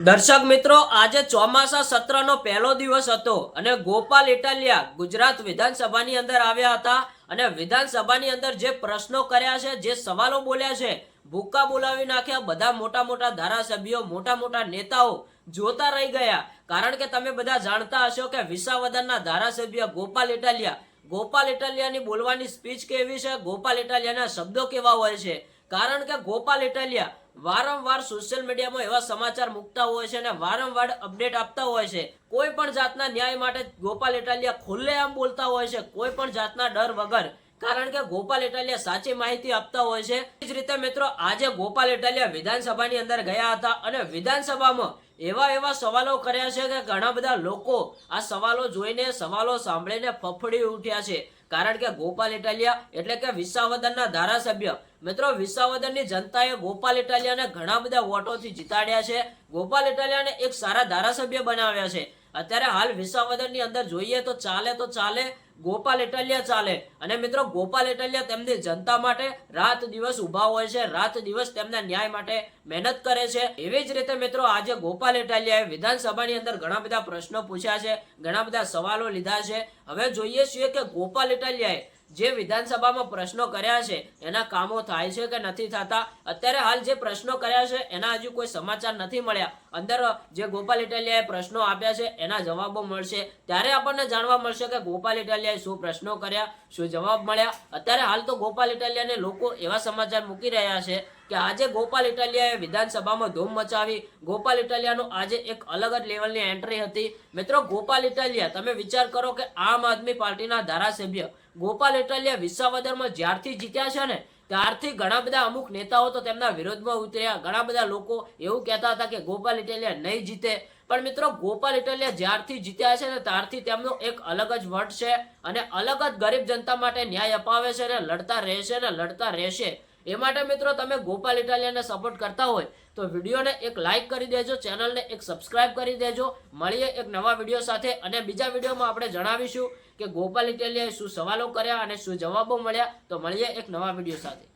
દર્શક મિત્રો, આજે ચોમાસા સત્રનો પહેલો દિવસ હતો અને ગોપાલ ઇટાલિયા ગુજરાત વિધાનસભાની અંદર આવ્યા હતા અને વિધાનસભાની અંદર જે પ્રશ્નો કર્યા છે, જે સવાલો બોલ્યા છે ભૂક્કા બોલાવી નાખ્યા બધા મોટા મોટા ધારાસભ્યો, મોટા મોટા નેતાઓ જોતા રહી ગયા. કારણ કે તમે બધા જાણતા હશો કે વિસાવદનના ધારાસભ્ય ગોપાલ ઇટાલિયા, ગોપાલ ઇટાલિયાની બોલવાની સ્પીચ કેવી છે, ગોપાલ ઇટાલિયાના શબ્દો કેવા હોય છે? કારણ કે ગોપાલ ઇટાલિયા વારંવાર સોશિયલ મીડિયામાં એવા સમાચાર મૂકતા હોય છે અને વારંવાર અપડેટ આપતા હોય છે. કોઈ પણ જાતના ન્યાય માટે ગોપાલ ઇટાલિયા ખુલ્લેઆમ બોલતા હોય છે. કોઈ પણ જાતના ડર વગર. કારણ કે ગોપાલ ઇટાલિયા સાચી માહિતી આપતા હોય છે. એ જ રીતે મિત્રો, આજે ગોપાલ ઇટાલિયા વિધાનસભાની અંદર ગયા હતા અને વિધાનસભામાં એવા એવા સવાલો કર્યા છે કે ઘણા બધા લોકો આ સવાલો જોઈને, સવાલો સાંભળીને ફફડી ઉઠ્યા છે. કારણ કે ગોપાલ ઇટાલિયા એટલે કે વિસાવદનના ધારાસભ્ય. મિત્રો, વિસાવદનની જનતાએ ગોપાલ ઇટાલિયાને ઘણા બધા વોટોથી જીતાડ્યા છે. ગોપાલ ઇટાલિયાને એક સારા ધારાસભ્ય બનાવ્યા છે. અત્યારે હાલ વિસાવદનની અંદર જોઈએ તો ચાલે તો ચાલે ગોપાલ એટલિયા ચાલે. અને મિત્રો, ગોપાલ એટલિયા તેમની જનતા માટે રાત દિવસ ઊભા હોય છે. રાત દિવસ તેમના ન્યાય માટે મહેનત કરે છે. એવી જ રીતે મિત્રો, આજે ગોપાલ એટલિયાએ વિધાનસભાની અંદર ઘણા બધા પ્રશ્નો પૂછ્યા છે, ઘણા બધા સવાલો લીધા છે. હવે જોઈએ છીએ કે ગોપાલ ઇટાલિયાએ જે વિધાનસભામાં પ્રશ્નો કર્યા છે, એના કામો થાય છે કે નથી થતા? અત્યારે હાલ જે પ્રશ્નો કર્યા છે, એના હજુ કોઈ સમાચાર નથી મળ્યા. અંદર જે ગોપાલ ઇટાલિયાએ પ્રશ્નો આપ્યા છે, એના જવાબો મળશે. ત્યારે આપણને જાણવા મળશે કે ગોપાલ ઇટાલિયાએ શું પ્રશ્નો કર્યા, શું જવાબ મળ્યા. અત્યારે હાલ તો ગોપાલ ઇટાલિયાને લોકો એવા સમાચાર મૂકી રહ્યા છે કે આજે ગોપાલ ઇટાલિયાએ વિધાનસભામાં ધૂમ મચાવી. ગોપાલ ઇટાલિયાનું આજે એક અલગ જ લેવલની એન્ટ્રી હતી. મિત્રો, ગોપાલ ઇટાલિયા, તમે વિચાર કરો કે આમ આદમી પાર્ટીના ધારાસભ્ય ગોપાલ ઇટાલિયા વિસાવદરમાં જ્યારથી જીત્યા છે ને, ત્યારથી ઘણા બધા અમુક નેતાઓ તો તેમના વિરોધમાં ઉતર્યા. ઘણા બધા લોકો એવું કહેતા હતા કે ગોપાલ ઇટાલિયા નહીં જીતે. પણ મિત્રો, ગોપાલ ઇટાલિયા જ્યારથી જીત્યા છે ને, ત્યારથી તેમનો એક અલગ જ વટ છે અને અલગ જ ગરીબ જનતા માટે ન્યાય અપાવે છે અને લડતા રહેશે ને, લડતા રહેશે. એ માટે મિત્રો તમે ગોપાલ ઇટાલિયાને સપોર્ટ કરતા હોય તો વિડીયોને એક લાઈક કરી દેજો, ચેનલને એક સબસ્ક્રાઇબ કરી દેજો. મળીએ એક નવા વીડિયો સાથે અને બીજા વિડીયોમાં આપણે જણાવીશું કે ગોપાલ ઇટાલિયાએ શું સવાલો કર્યા અને શું જવાબો મળ્યા. તો મળીએ એક નવા વીડિયો સાથે.